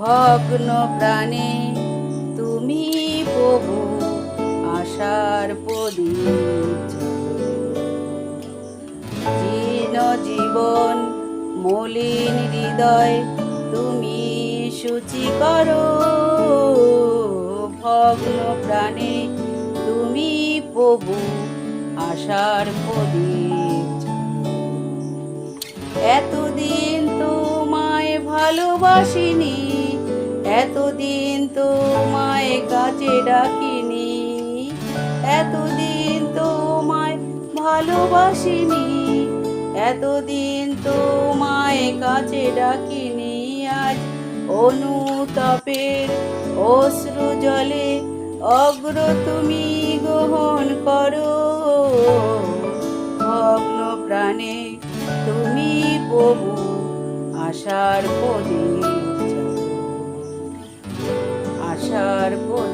ভগ্ন প্রাণে, তুমি প্রভু আশার প্রদীপ। জীর্ণ জীবন মলিন হৃদয়, তুমি সূচি করো। ভগ্ন প্রাণে, তুমি প্রভু আশার প্রদীপ। এতদিন তোমায় ভালোবাসিনি এতদিন তোমায় কাছে ডাকিনি, এতদিন তোমায় ভালোবাসিনি, এতদিন তোমায় কাছে ডাকিনি। আজ অনুতাপের অশ্রু জলে অগ্র তুমি গ্রহণ করো। ভগ্ন প্রাণে তুমি প্রভু, আশার প্রদীপ। জ্বালো। আশার প্রদীপ